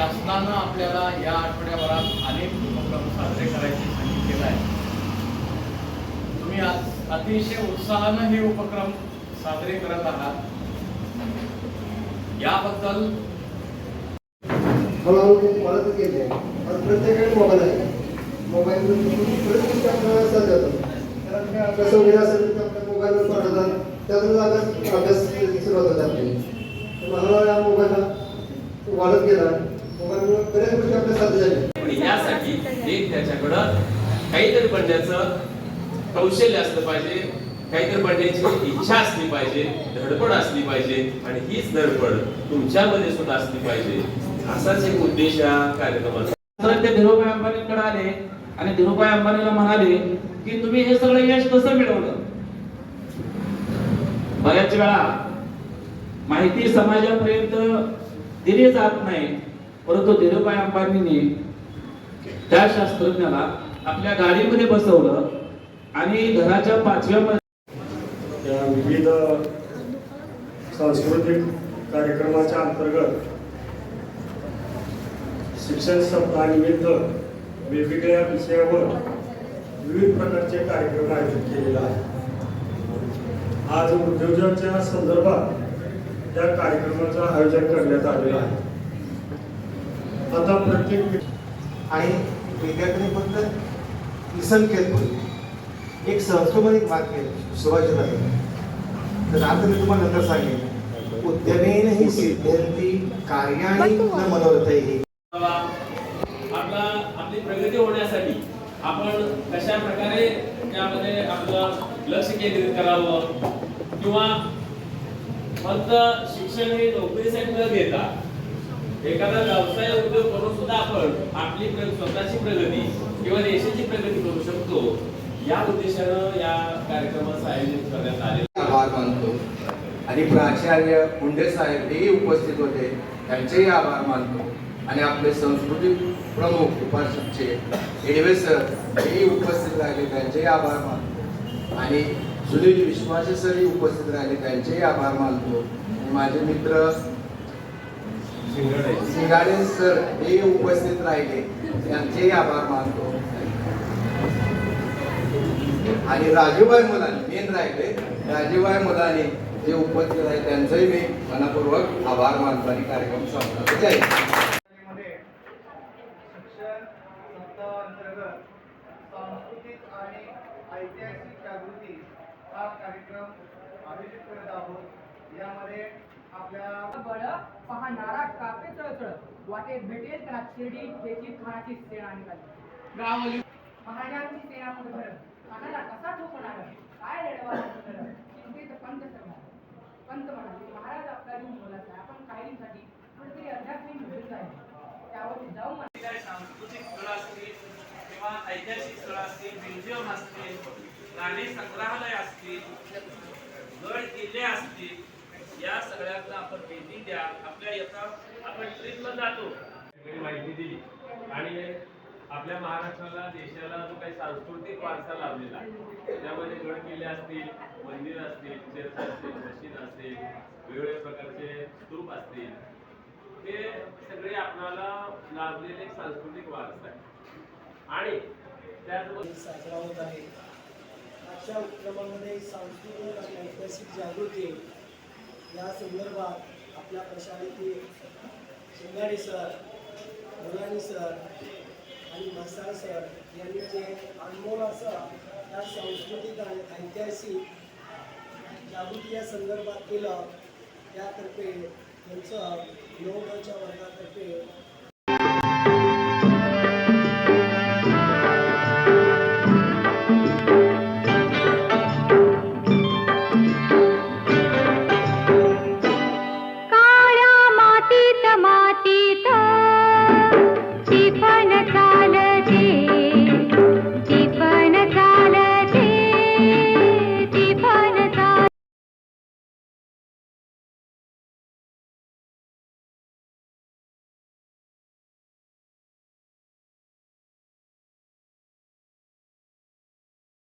शासनानं आपल्याला या आठवड्याभरात अनेक उपक्रम साजरे करायचे सांगितलेलं आहे. तुम्ही आज अतिशय उत्साहानं हे उपक्रम साजरे करत आहात. याबद्दल हळूहळू मोबाईल आहे. मोबाईल कारण काय अभ्यास वगैरे असेल तर आपल्या मोबाईलवर पाठवतात. त्यातून अभ्यास अभ्यास सुरुवात या मोबाईलला वाढत गेला मोबाईलमुळे बऱ्याच गोष्टी आपल्या साध्य झाल्या. पण यासाठी एक त्याच्याकडं काहीतरी बनण्याचं कौशल्य असलं पाहिजे काहीतरी बनण्याची इच्छा असली पाहिजे धडपड असली पाहिजे आणि हीच धडपड तुमच्यामध्ये सुद्धा असली पाहिजे. असाच एक उद्देश या कार्यक्रमाचा. तर ते धीरूभाई अंबानीकडे आले आणि धीरूभाई अंबानीला म्हणाले की तुम्ही हे सगळं यश कसं मिळवलं? बऱ्याच वेळा माहिती समाजापर्यंत दिली जात नाही. परंतु धीरूभाई अंबानीने त्या शास्त्रज्ञाला आपल्या गाडीमध्ये बसवलं आणि घराच्या पाचव्या या विविध सांस्कृतिक कार्यक्रमाच्या अंतर्गत शिक्षण सप्ताहानिमित्त वेगवेगळ्या विषयावर विविध प्रकारचे कार्यक्रम आयोजित केलेले आहेत. आज उद्योजकाच्या संदर्भात या कार्यक्रमाचं आयोजन करण्यात आलेलं आहे. आता प्रत्येक आणि विद्यार्थ्यांनी फक्त लिसन केलं पाहिजे एक संस्कृतिक वाक्य सुभाषित आहे तर आता मी तुम्हाला नंतर सांगेन. उद्यमेन ही सिद्ध्यंती कार्याणी न मनोरथैः आपला आपली प्रगती होण्यासाठी आपण कशा प्रकारे त्यामध्ये आपलं लक्ष केंद्रित करावं? किंवा फक्त शिक्षण हे नोकरीसाठी न घेता एखादा व्यवसाय उद्योग करून सुद्धा आपण आपली स्वतःची प्रगती किंवा देशाची प्रगती करू शकतो. या उद्देशानं या कार्यक्रमाचं आयोजन करण्यात आले आभार मानतो. आणि प्राचार्य मुंडे साहेब हेही उपस्थित होते. त्यांचेही आभार मानतो. आणि आपले संस्कृती प्रमुख उपासकचे एडवे सर हेही उपस्थित राहिले त्यांचेही आभार मानतो. आणि सुनील विश्वासे सरही उपस्थित राहिले त्यांचेही आभार मानतो. आणि माझे मित्र सिंगाडे सर हे उपस्थित राहिले. त्यांचेही आभार मानतो. आणि राजूबाई मुलांनी मेन राहिले. राजूबाई मुलांनी जे उपस्थित आहे त्यांचंही मी मनापूर्वक आभार मानतो आणि कार्यक्रम संपला जय सांस्कृतिक आणि ऐतिहासिक जागृती हा कार्यक्रम आयोजित करत आहोत. यामध्ये आपल्या बळ पाहणारा कापे चळचळ. वाटेत भेटेल त्याला शिर्डी त्याची खानाची सेना निघाली. महाराजांची सेना पुढे धरत खानाला कसा ठोकणार? काय लढवा चिंतेत पंत सरणार पंत म्हणाले महाराज आपला जीव मोलाचा आहे. आपण कायमसाठी कुठेतरी अध्यात्मिक भेट आहे त्यावर जाऊ म्हणा काय सांस्कृतिक स्थळं असतील किंवा ऐतिहासिक स्थळं असतील म्युझियम असतील नाणी संग्रहालय असतील गड किल्ले असतील या सगळ्यांना आपण भेटी द्या. आपल्या येता आपण ट्रिपला जातो. सगळी माहिती दिली. आणि आपल्या महाराष्ट्राला देशाला जो काही सांस्कृतिक वारसा लाभलेला आहे त्यामध्ये गड किल्ले असतील मंदिर असतील चर्च असतील मशीद असतील वेगवेगळ्या प्रकारचे स्तूप असतील हे सगळे आपणाला लाभलेले एक सांस्कृतिक वारसा आहे. आणि त्याचबरोबर साजरा होत आहे. अशा उपक्रमामध्ये सांस्कृतिक आणि ऐतिहासिक जागृती या संदर्भात आपल्या प्रशालेतील शिंगाडे सर मुलानी सर आणि मसाळ सर यांनी जे अनमोल असं या सांस्कृतिक आणि ऐतिहासिक जागृती या संदर्भात केलं त्यातर्फे त्यांचं नऊ वर्गातर्फे